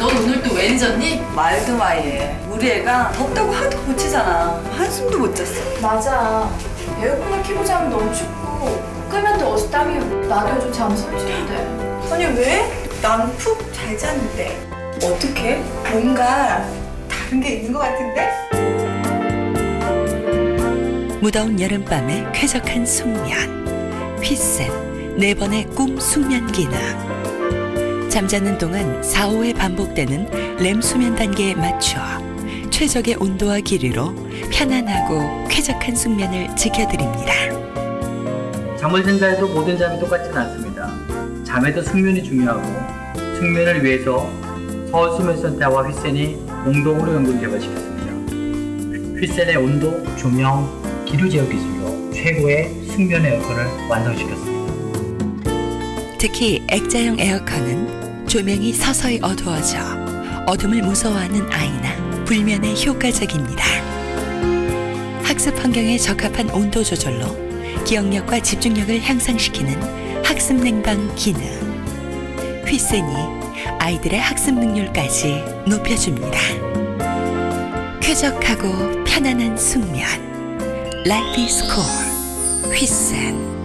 넌 오늘 또 왜 늦었니? 말도 마 얘. 우리 애가 덥다고 하도 고치잖아. 한숨도 못 잤어. 맞아. 에어컨을 켜고 자면 너무 춥고 끄면 또 어서 땀이 나도 요즘 잠 설치는데. 아니 왜? 난 푹 잘 잤는데. 어떻게? 뭔가 다른 게 있는 것 같은데? 무더운 여름밤의 쾌적한 숙면 휘센 네 번의 꿈 숙면 기능 잠자는 동안 4, 5회 반복되는 렘 수면 단계에 맞춰 최적의 온도와 길이로 편안하고 쾌적한 숙면을 지켜드립니다. 잠을 잔다 해도 모든 잠이 똑같지는 않습니다. 잠에도 숙면이 중요하고 숙면을 위해서 서울수면센터와 휘센이 공동으로 연구 개발시켰습니다. 휘센의 온도, 조명, 기류 제어 기술로 최고의 숙면 에어컨을 완성시켰습니다. 특히 액자형 에어컨은 조명이 서서히 어두워져 어둠을 무서워하는 아이나 불면에 효과적입니다. 학습 환경에 적합한 온도 조절로 기억력과 집중력을 향상시키는 학습 냉방 기능. 휘센이 아이들의 학습 능률까지 높여줍니다. 쾌적하고 편안한 숙면. Is cool. 휘센.